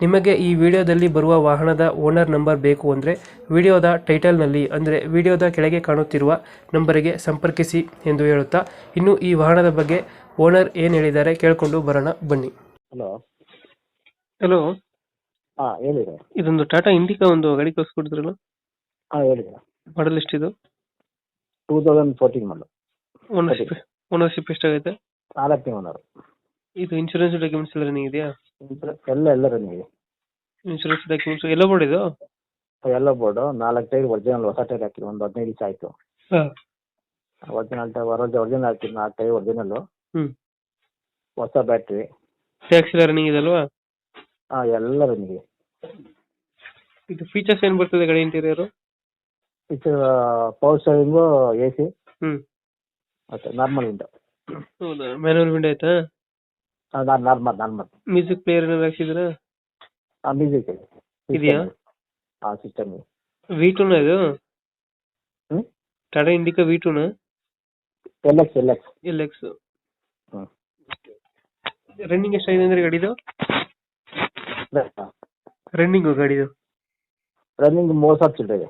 ನಿಮಗೆ ಈ ವಿಡಿಯೋದಲ್ಲಿ ಬರುವ ವಾಹನದ ಓನರ್ ನಂಬರ್ ಬೇಕು ಅಂದರೆ ವಿಡಿಯೋದ ಟೈಟಲ್ನಲ್ಲಿ ಅಂದರೆ ವಿಡಿಯೋದ ಕೆಳಗೆ ಕಾಣುತ್ತಿರುವ ನಂಬರಿಗೆ ಸಂಪರ್ಕಿಸಿ ಎಂದು ಹೇಳುತ್ತಾ ಇನ್ನು ಈ ವಾಹನದ ಬಗ್ಗೆ ಓನರ್ ಏನು ಹೇಳಿದ್ದಾರೆ ಕೇಳಿಕೊಂಡು ಬರೋಣ ಬನ್ನಿ. ಹಲೋ. ಹಲೋ. ಹಾಂ ಹೇಳಿ ಸರ್. ಇದೊಂದು ಟಾಟಾ ಇಂಡಿಕಾ ಒಂದು ಗಾಡಿ ಕಳಿಸ್ಕೊಡಿದ್ರಲ್ಲ? ಹಾಂ ಹೇಳಿ sir. Model ಎಷ್ಟಿದು? Two thousand fourteen model ownership ownership ಎಷ್ಟಾಗೈತೆ? ನಾಲ್ಕನೇ ಓನರು ಇದು ಇನ್ಶೂರೆನ್ಸ್ ಡಾಕ್ಯುಮೆಂಟ್ಸ್ ಎಲ್ಲ ರನ್ನಿಂಗ್ ಇದೆಯಾ? ಎಲ್ಲ ಎಲ್ಲ ರನ್ನಿಂಗ್ ಇನ್ಶೂರೆನ್ಸ್ ಡಾಕ್ಯುಮೆಂಟ್ಸ್ ಎಲ್ಲ ಬೋರ್ಡ್ ಇದು? ಎಲ್ಲ ಬೋರ್ಡು ನಾಲ್ಕು ಟೈರ್ ಒರಿಜಿನಲ್ ಹೊಸ ಟೈರ್ ಹಾಕಿ ಒಂದು ಹದಿನೈದು ದಿವಸ ಆಯಿತು. ಹಾಂ. ಒರಿಜಿನಲ್ ಟೈರ್ ಒರಿಜಿನಲ್ ಹಾಕಿದ್ದು ನಾಲ್ಕು ಟೈರ್ ಒರಿಜಿನಲ್ಲು ಹ್ಞೂ ಹೊಸ ಬ್ಯಾಟ್ರಿ ಟ್ಯಾಕ್ಸ್ ಎಲ್ಲ ರನ್ನಿಂಗ್ ಇದೆ ಅಲ್ವಾ? ಹಾಂ ಎಲ್ಲ ರನ್ನಿಂಗ್ ಇದು. ಫೀಚರ್ಸ್ ಏನು ಬರ್ತದೆ ಗಾಡಿ interior feature power steering A C ಹ್ಞೂ ಮತ್ತು ನಾರ್ಮಲ್ ವಿಂಡೋ ಹೌದಾ? ಮ್ಯಾನುವಲ್ ವಿಂಡೋ ಆಯ್ತಾ? Normal normal. ಮ್ಯೂಸಿಕ್ ಪ್ಲೇಯರ್ ಏನಾದ್ರು ಹಾಕ್ಸಿದ್ರಾ ಆ ಮ್ಯೂಸಿಕ್ ಇದೆ ಇದೆಯಾ? ಆ ಸಿಸ್ಟಮ್ ವಿ ಟೂನ ಇದು? ಹ್ಮ್? Tata Indica V ಟೂನ L X L X L X ಹ್ಞೂ ರನ್ನಿಂಗ್ ಎಷ್ಟಾಗಿದೆ ಅಂದ್ರೆ ಗಾಡಿದು? ರನ್ನಿಂಗು ಗಾಡಿದು? ರನ್ನಿಂಗ್ ಮೂವತ್ತು ಸಾವಿರ ಚಿಲ್ಲರೆ. ಇದೆ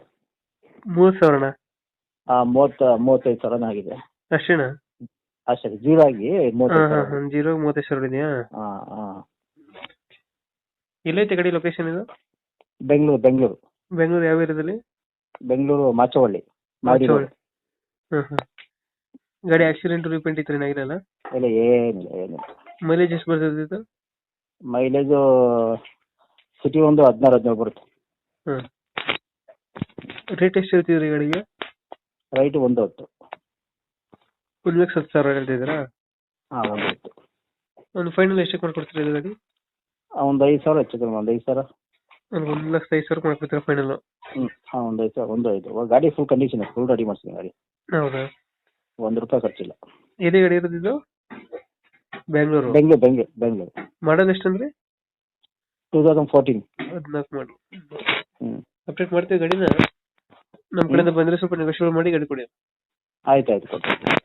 ಮೂವತ್ತು ಸಾವಿರನ? ಆ ಮೂವತ್ತು ಮೂವತ್ತೈದು ಸಾವಿರನ ಆಗಿದೆ. ಅಷ್ಟೇನಾ? ಅಷ್ಟೇ ಜೀರೋ ಆಗಿ ಹಾಂ ಹಾಂ ಜೀರೋ ಮೂವತ್ತೈದು ಸಾವಿರ ಇದೆಯಾ? ಹಾಂ ಹಾಂ ಎಲ್ಲೈತೆ ಗಾಡಿ ಲೊಕೇಶನ್ ಇದು? ಬೆಂಗಳೂರು ಬೆಂಗಳೂರು. ಬೆಂಗಳೂರು ಯಾವ ಏರಿಯಾದಲ್ಲಿ? ಬೆಂಗಳೂರು ಮಾಚವಳ್ಳಿ ಮಾಡಿ ಮಾಚವಳ್ಳಿ. ಹಾಂ ಹಾಂ ಗಾಡಿ ಆಕ್ಸಿಡೆಂಟ್ ರಿಪೇಂಟ್ ಇತ್ತು ಏನಾಗಿರಲ್ಲ ಇಲ್ಲ ಏನಿಲ್ಲ ಏನಿಲ್ಲ. ಮೈಲೇಜ್ ಎಷ್ಟು ಬರ್ತದೆ ಇದು? ಮೈಲೇಜು ಸಿಟಿ ಒಂದು ಹದಿನಾರು ಹದಿನೇಳು ಬರುತ್ತೆ. ಹಾಂ ರೇಟ್ ಎಷ್ಟು ಹೇಳ್ತಿದ್ರಿ ಗಾಡಿಗೆ? ರೈಟ್ ಒಂದು ಹೊತ್ತು. ಒಂದು ಲಕ್ಷ ಹತ್ತು ಸಾವಿರ ಹೇಳ್ತಿದ್ದೀರಾ ಹಾಂ ಒಂದು ಒಂದು ಫೈನಲ್ ಎಷ್ಟಕ್ಕೆ ಮಾಡ್ಕೊಡ್ತೀರಾ ಇದು ಗಾಡಿ ಒಂದು ಐದು ಸಾವಿರ ಹೆಚ್ಚು ಕಡಿಮೆ ಒಂದು ಐದು ಸಾವಿರ. ಒಂದು ಒಂದು ಲಕ್ಷ ಐದು ಸಾವಿರ ಮಾಡ್ಕೊಡ್ತೀರಾ ಫೈನಲ್ ಹ್ಞೂ ಹಾಂ ಒಂದು ಐದು ಸಾವಿರ ಒಂದು ಐದು. ಗಾಡಿ ಫುಲ್ ಕಂಡೀಷನ್ ಫುಲ್ ರೆಡಿ ಮಾಡ್ತೀನಿ ಗಾಡಿ. ಹೌದಾ? ಒಂದು ರೂಪಾಯಿ ಖರ್ಚಿಲ್ಲ. ಎದೇ ಗಾಡಿ ಇರೋದು ಇದು? ಬೆಂಗಳೂರು. ಬೆಂಗಳೂರು ಬೆಂಗ್ಳೂರ್ ಬೆಂಗಳೂರು. ಮಾಡಲ್ ಎಷ್ಟಂದ್ರೆ? ಟೂ ತೌಸಂಡ್ ಫೋರ್ಟೀನ್ ಹದಿನಾಲ್ಕು ಮಾಡಿ ಹ್ಞೂ ಅಪ್ಡೇಟ್ ಮಾಡ್ತೀವಿ ಗಾಡಿನ. ನಮ್ಮ ಕಡೆಯಿಂದ ಬಂದರೆ ಸ್ವಲ್ಪ ನೆಗೋಷಿಯೇಟ್ ಮಾಡಿ ಗಾಡಿ ಕೊಡಿ. ಆಯ್ತು ಆಯ್ತು ಕೊಡ್ತೀನಿ.